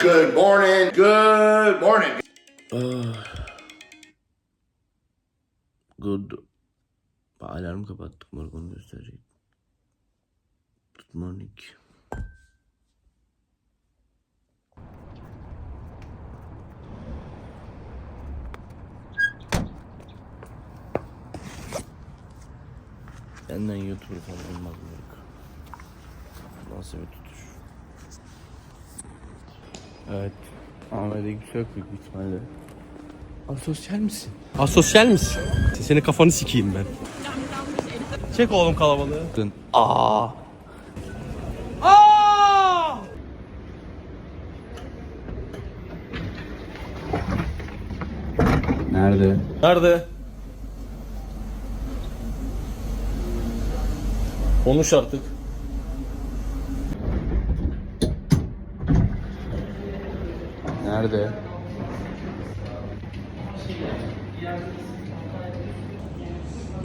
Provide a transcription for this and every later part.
Good morning. Good morning. Good. Alarm kapattık moruk onu gösterecek. Good morning. Benden YouTuber falan olmaz moruk. Nasıl bir? Evet. Ahmet'e yüksek büyük ihtimalle. Asosyal misin? Asosyal misin? Senin kafanı sikeyim ben. Çek oğlum kalabalığı. Aa. Nerede? Nerede? Konuş artık. Nerede?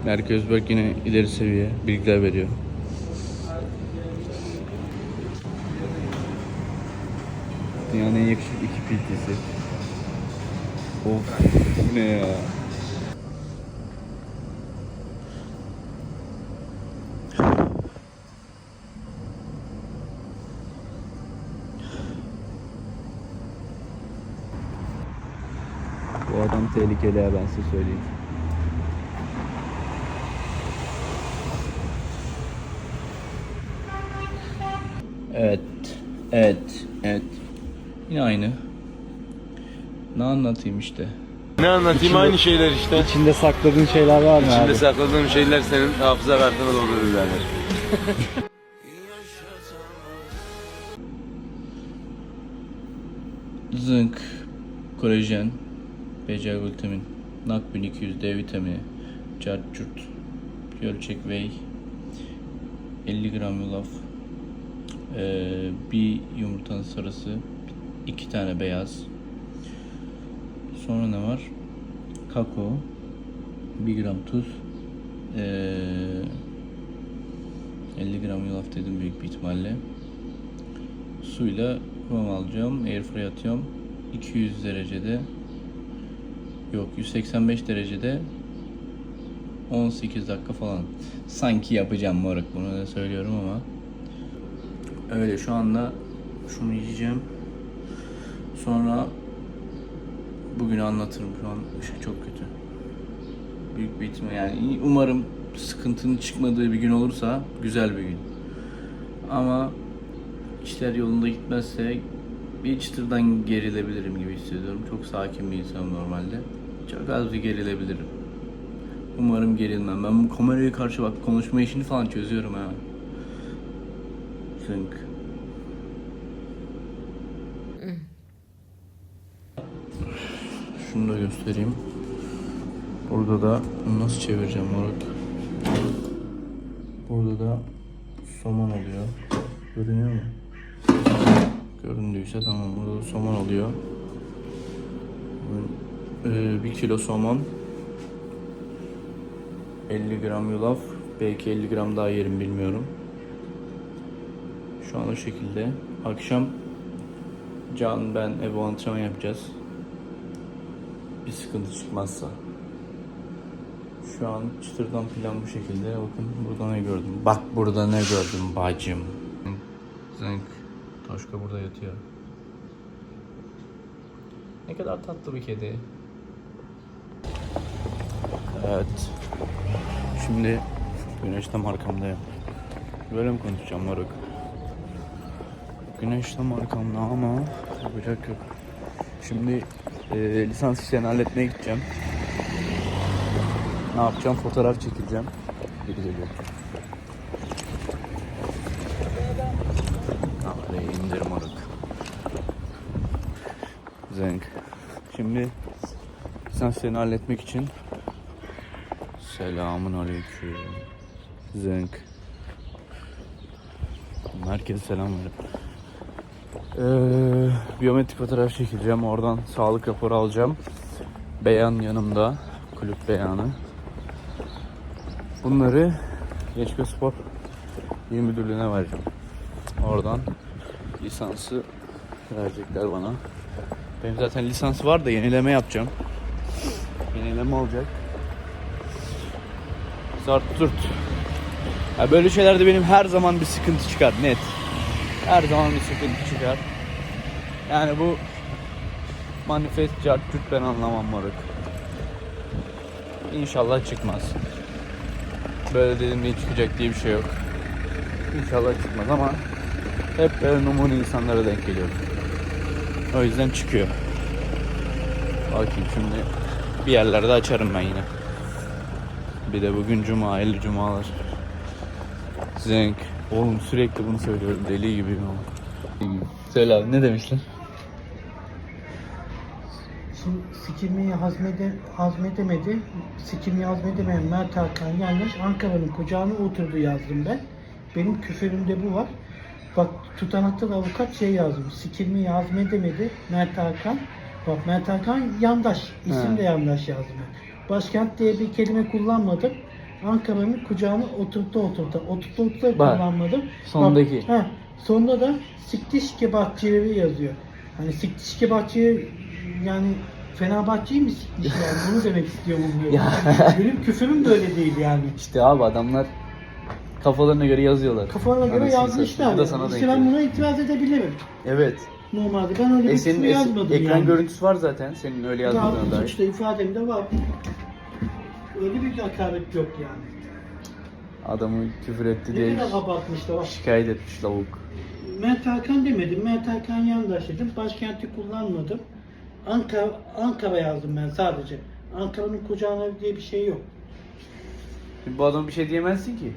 Berk Özberk yine ileri seviye bilgiler veriyor. Dünyanın en yakışıklı iki piltisi. Of ne ya? Bu adam tehlikeli ya ben size söyleyeyim. Evet, evet, evet. Yine aynı. Ne anlatayım işte. Ne anlatayım aynı şeyler işte. İçinde sakladığın şeyler var mı İçinde abi? sakladığım şeyler senin hafıza kartına doldurur birader. Zınk, kolajen, BCA glutamin, NAC 1200, D vitamini, cartçurt, ölçek whey, 50 gram yulaf, eee, bir yumurtanın sarısı, iki tane beyaz. Sonra ne var? Kakao, 1 gram tuz, eee 50 gram yulaf dedim büyük bir ihtimalle. Suyla kıvam alacağım. Airfryer atıyorum. 200 derecede yok 185 derecede 18 dakika falan. Sanki yapacağım moruk bunu da söylüyorum ama. Öyle şu anda şunu yiyeceğim. Sonra bugün anlatırım. Şu an ışık çok kötü. Büyük bir ihtimal yani umarım sıkıntının çıkmadığı bir gün olursa güzel bir gün. Ama işler yolunda gitmezse bir çıtırdan gerilebilirim gibi hissediyorum. Çok sakin bir insanım normalde. Çok az bir gerilebilirim. Umarım gerilmem. Ben bu kameraya karşı bak konuşma işini falan çözüyorum ha. Zınk. Şunu da göstereyim. Burada da nasıl çevireceğim moruk? Burada da somon oluyor. Görünüyor mu? Göründüyse tamam. Burada da somon oluyor. Ee, bir kilo somon. 50 gram yulaf. Belki 50 gram daha yerim bilmiyorum. Şu an o şekilde. Akşam Can ben ev antrenman yapacağız. Bir sıkıntı çıkmazsa. Şu an çıtırdan plan bu şekilde. Bakın burada ne gördüm. Bak burada ne gördüm bacım. Zınk. Toşka burada yatıyor. Ne kadar tatlı bir kedi. Evet. Şimdi güneş tam arkamdayım. Böyle mi konuşacağım moruk? Güneş tam arkamda ama yapacak yok. Şimdi e, lisans işlerini halletmeye gideceğim. Ne yapacağım? Fotoğraf çekeceğim. Biri geliyor. Hadi indir moruk. Zenk. Şimdi lisans işlerini halletmek için Selamun aleyküm. Zenk. Herkese selam verin. Ee, biyometrik fotoğraf çekeceğim. Oradan sağlık raporu alacağım. Beyan yanımda. Kulüp beyanı. Bunları Gençlik Spor İl Müdürlüğü'ne vereceğim. Oradan lisansı verecekler bana. Benim zaten lisans var da yenileme yapacağım. Yenileme olacak. Zart turt. Ya böyle şeylerde benim her zaman bir sıkıntı çıkar net. Her zaman bir sıkıntı çıkar. Yani bu manifest cart curt ben anlamam moruk. İnşallah çıkmaz. Böyle dedim diye çıkacak diye bir şey yok. İnşallah çıkmaz ama hep böyle numune insanlara denk geliyorum. O yüzden çıkıyor. Bakayım şimdi bir yerlerde açarım ben yine. Bir de bugün cuma, hayırlı cumalar. Zenk. Oğlum sürekli bunu söylüyorum. Deli gibiyim ama. Söyle abi ne demişler? Şimdi sikilmeyi hazmede, hazmedemedi. Sikilmeyi hazmedemeyen Mert Hakan yanlış. Ankara'nın kucağına oturdu yazdım ben. Benim küfürümde bu var. Bak tutanakta da avukat şey yazmış. Sikilmeyi hazmedemedi Mert Hakan. Bak Mert Hakan yandaş. İsim He. de yandaş yazdım ben. Başkent diye bir kelime kullanmadım. Ankara'nın kucağına oturttu oturttu. Oturttu oturttu kullanmadım. sondaki. Bak, he, sonunda da siktiş kebapçıları yazıyor. Hani siktiş kebapçı yani Fenerbahçe'yi mi sikmiş yani bunu demek istiyorum diyor. Ya. Benim küfürüm de öyle değil yani. İşte abi adamlar kafalarına göre yazıyorlar. Kafalarına göre Anasını yazmışlar. Yani. İşte ben buna itiraz edebilirim. Evet. Normalde ben öyle E bir es- yazmadım ekran yani. görüntüsü var zaten. Senin öyle yazdığına Yazdım dair. suçta ifademde var. Öyle bir hakaret yok yani. Adamı küfür etti Ne diye kadar abartmışlar. Bak, şikayet etmiş lavuk. Mert Hakan demedim. Mert Hakan yandaş dedim. Başkenti kullanmadım. Ankara, Ankara yazdım ben sadece. Ankara'nın kucağına diye bir şey yok. Şimdi bu adam bir şey diyemezsin ki.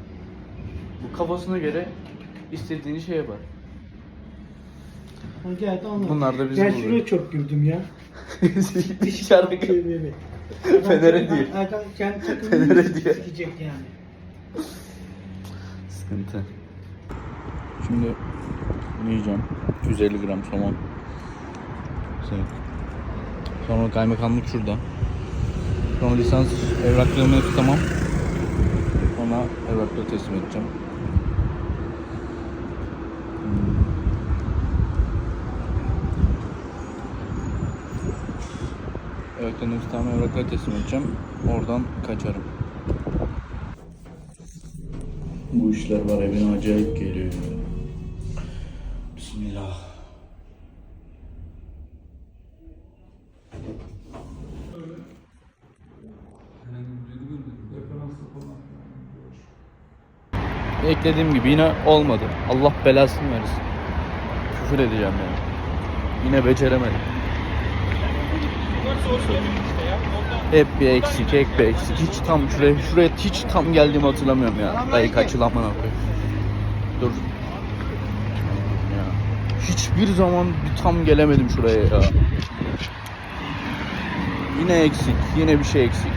Bu kafasına göre istediğini şey yapar. Geldi anladım. Bunlar da bizim Ben şuraya çok güldüm ya. Şarkı. Evet. Fener'e diyor. Adam kendi takımını Fener'e diyor. sikecek yani. Sıkıntı. Şimdi bunu yiyeceğim. 250 gram somon. Şey. Sonra kaymakamlık şurada. Sonra lisans evraklarımı hepsi tamam. Sonra evrakları teslim edeceğim. Evrakların hepsi tamam evrakları teslim edeceğim. Oradan kaçarım. Bu işler var evine acayip geliyor. Bismillah. Beklediğim gibi yine olmadı. Allah belasını versin. Küfür edeceğim yani. Yine beceremedim. Hep bir eksik, hep bir eksik. Hiç tam şuraya, şuraya hiç tam geldiğimi hatırlamıyorum ya. Dayı kaç yıl amına koyayım. Dur. Ya. Hiçbir zaman bir tam gelemedim şuraya ya. Yine eksik, yine bir şey eksik.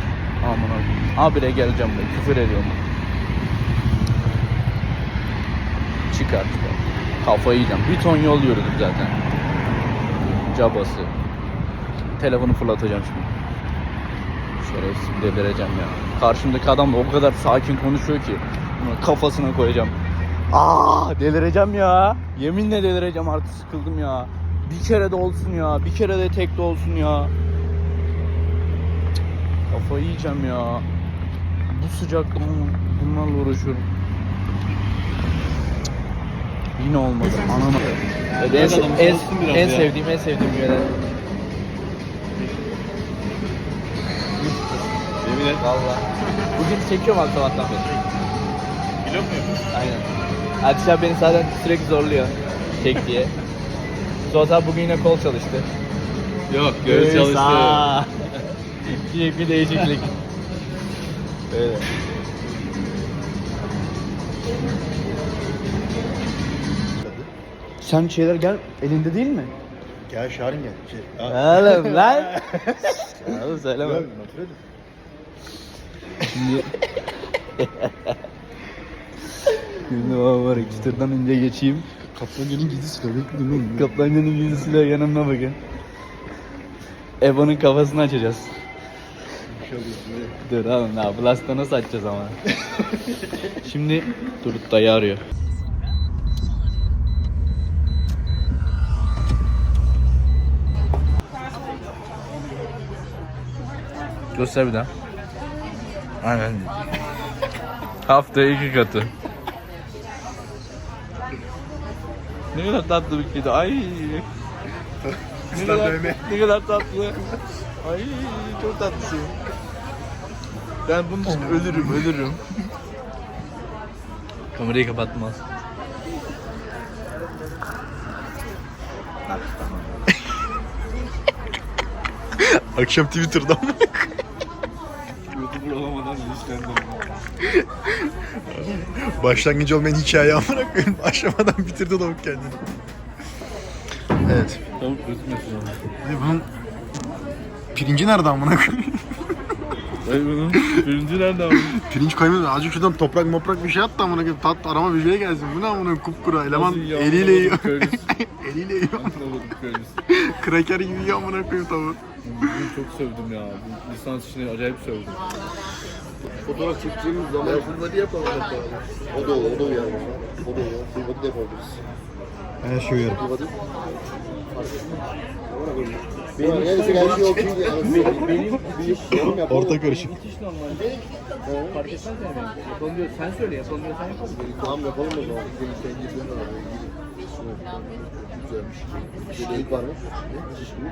Aman abi. Habire geleceğim ben, küfür ediyorum. Çıkar çıkar. Kafayı yiyeceğim. Bir ton yol yürüdüm zaten. Cabası. Telefonu fırlatacağım şimdi. Şerefsiz delireceğim ya. Karşımdaki adam da o kadar sakin konuşuyor ki. Kafasına koyacağım. Aa delireceğim ya. Yeminle delireceğim artık sıkıldım ya. Bir kere de olsun ya. Bir kere de tek de olsun ya. Kafayı yiyeceğim ya. Bu sıcakta bunlarla uğraşıyorum. Yine olmadı. Ananı. En, en, en sevdiğim en sevdiğim üyeler. Yemin et. Valla. Bugün çekiyorum abi sabahtan beri. Biliyor musun? Aynen. Akşam beni zaten sürekli zorluyor. Çek diye. Suat abi bugün yine kol çalıştı. Yok göğüs çalıştı. Aa. bir, bir değişiklik. Öyle. Sen şeyler gel elinde değil mi? Gel Şahin gel. Şey, Oğlum lan. Oğlum söyleme. Şimdi... Şimdi o var ekstırdan ince geçeyim. Kaplancanın gizli silahı değil mi? Kaplancanın gizli silahı bakın. Evo'nun kafasını açacağız. Dur oğlum ya Blast'a nasıl açacağız ama? Şimdi Turut dayı arıyor. Göster bir daha. Aynen. Haftaya iki katı. Ne kadar tatlı bir kedi. Ay. ne kadar, ne kadar tatlı. Ay çok tatlısın. Ben bunun için ölürüm, ölürüm. Kamerayı kapatmaz. Akşam Twitter'da mı? YouTuber olamadan ilişkilendim. Başlangıcı olmayan hikaye amına koyayım. Başlamadan bitirdi lavuk kendini. Evet. Tavuk gözükmesin ama. Ve bunun pirinci nerede amına koyayım? Dayı bunun birinci nerede abi? Pirinç koymadı. Azıcık şuradan toprak moprak bir şey at da amına koyayım. Tat arama bir şey gelsin. Bu ne amına koyayım? Kupkuru eleman Nasıl yiyor? eliyle yiyor. Köylüsü. eliyle yiyor. Anlamadım köylüsü. Kraker gibi yiyor amına koyayım tavuğu. Bunu çok sövdüm ya. Bu lisans işini acayip sövdüm. Fotoğraf çekeceğimiz zaman bunları yapalım beraber. O da olur, o da uyar. O da uyar. Freebody'de yapabiliriz. Ben şey uyarım. Freebody. Benim her şey okey. Benim, benim bir yorum yap. Orta karışık. Müthiş normal. Fark etmez yani. Yapalım sen söyle, yapalım sen yapalım. Tamam yapalım o zaman. De araya girin. Güzelmiş. Bir şey değil var mı? Şiş gibi.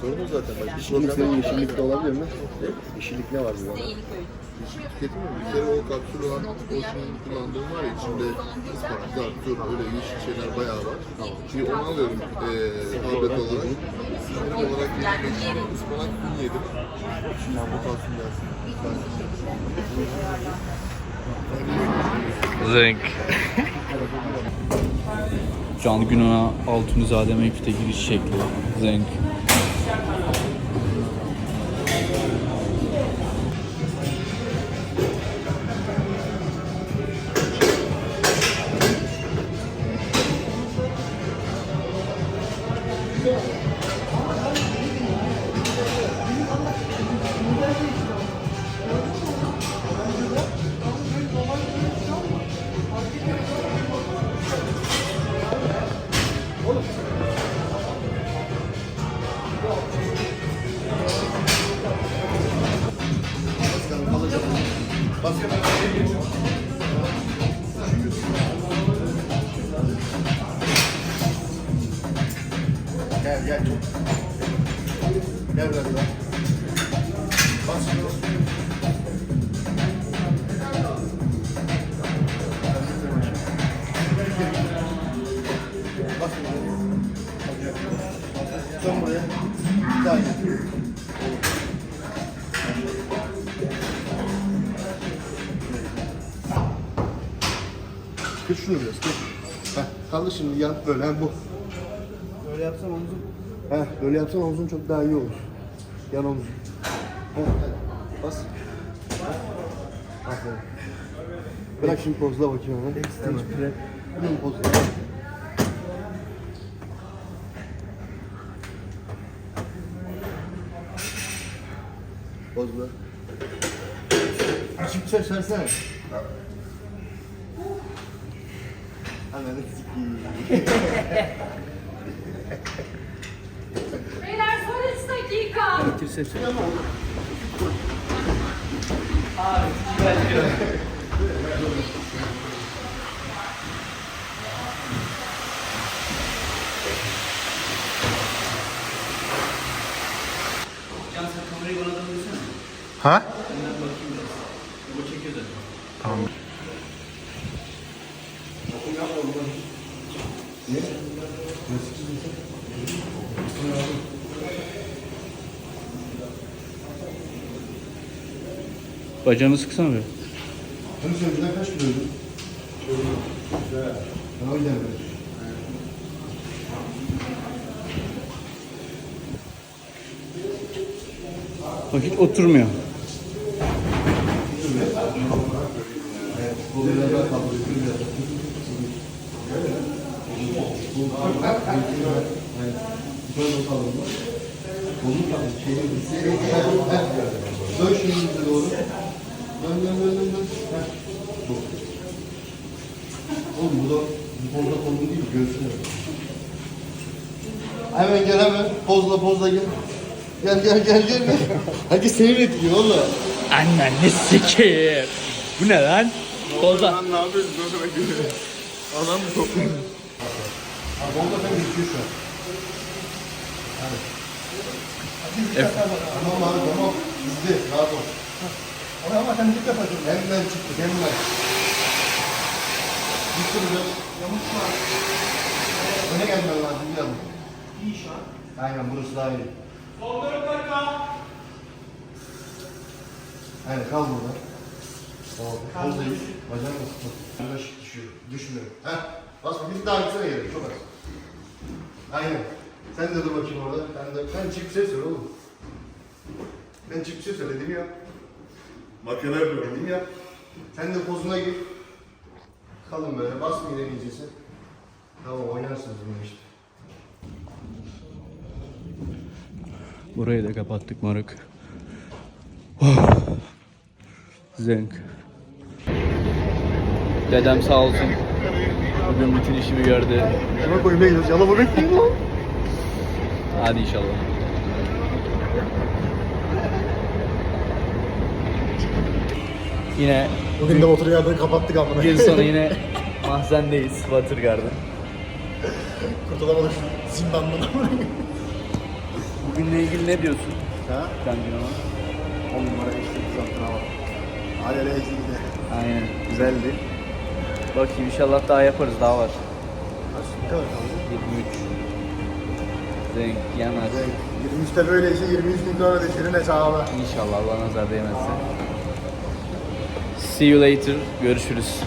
Sorun o zaten. Başka yeşillik senin yeşillik de olabilir mi? Yeşillik ne var bu arada? Yeşillik tüketimi bir kere o kapsül olan olsun kullandığım var ya içinde ıspanak, zartür, öyle yeşil şeyler bayağı var. Şimdi onu alıyorum eee tablet olarak. Sinir olarak için ıspanak gün yedim. Şimdi bu kalsın gelsin. Zenk. Can Günan'a Altunizade Mevkit'e giriş şekli. Zenk. Gel gel. Biraz daha. Bas. Bas. Dön buraya. Bir daha gel. Kır şunu biraz, kır. Heh, kaldır şimdi yan böyle, bu. Böyle yapsan omzun. Heh, böyle yapsan omzun çok daha iyi olur. Yan. Heh, hadi. Bas. Aferin. Bırak şimdi pozla bakayım hemen. Hemen. Hemen pozla. Pozla. Açık ses versene. Ananı sikiyim. Beyler son 3 dakika. Ha? Tamam. Bacağını sıksana bir. Sen önceden kaç kiloydun? Yüzden böyle. Bak hiç oturmuyor. Daha daha. Dön şimdi doğru. Dön dön dön dön. dön. Heh. Bu. Oğlum bu da bu kolda kolun değil göğsüne. Hemen gel hemen. Pozla pozla gel. Gel gel gel gel. Herkes seni bekliyor valla. Annen ne sikeyim. Bu ne lan? Koza. Lan ne yapıyorsun? Nasıl bekliyorsun? Adam mı topluyor? Abi onda ben geçiyor şu an. Tamam abi tamam. Bizde rahat ol. Ama ama sen dik yapacaksın. Hemen çıktık hemen. Bir sürü de yamuk var. Öne gelmen lazım bir yanım. İyi şu an. Aynen burası daha iyi. Son dört dakika. Aynen kal burada. Tamam. Buradayız. Bacağını ısıtma. Yavaş düşüyor. Düşmüyor. Heh. Basma. Bir daha gitsene geri. Çok az. Aynen. Sen de dur bakayım orada. Ben de sen çık bir şey söyle oğlum. Ben çık bir şey söyle Makine yapıyorum. Dediğimi yap. Sen de pozuna gir. Kalın böyle. Basma ileri iyicesi. Tamam oynarsınız bunu işte. Burayı da kapattık moruk. Oh. Zenk. Dedem sağ olsun. Bugün bütün işimi gördü. Şuna koymaya gidiyoruz. Yalama bekleyin lan. Hadi inşallah. Yine Bugün de yerden kapattık amına. gün sonu yine mahzendeyiz Watergarden. Kurtulamadık şu zindandan amına. Bugünle ilgili ne diyorsun? Ha? Kendin ama. 10 numara işte zaten hava. Hadi hele eksikti. Aynen güzeldi. Bakayım inşallah daha yaparız daha var. Kaç ne kadar kaldı? 23. Zenk yemez. 23'te böyleyse 23 bin dolar düşürün hesabı. İnşallah Allah nazar değmezse. See you later. Görüşürüz.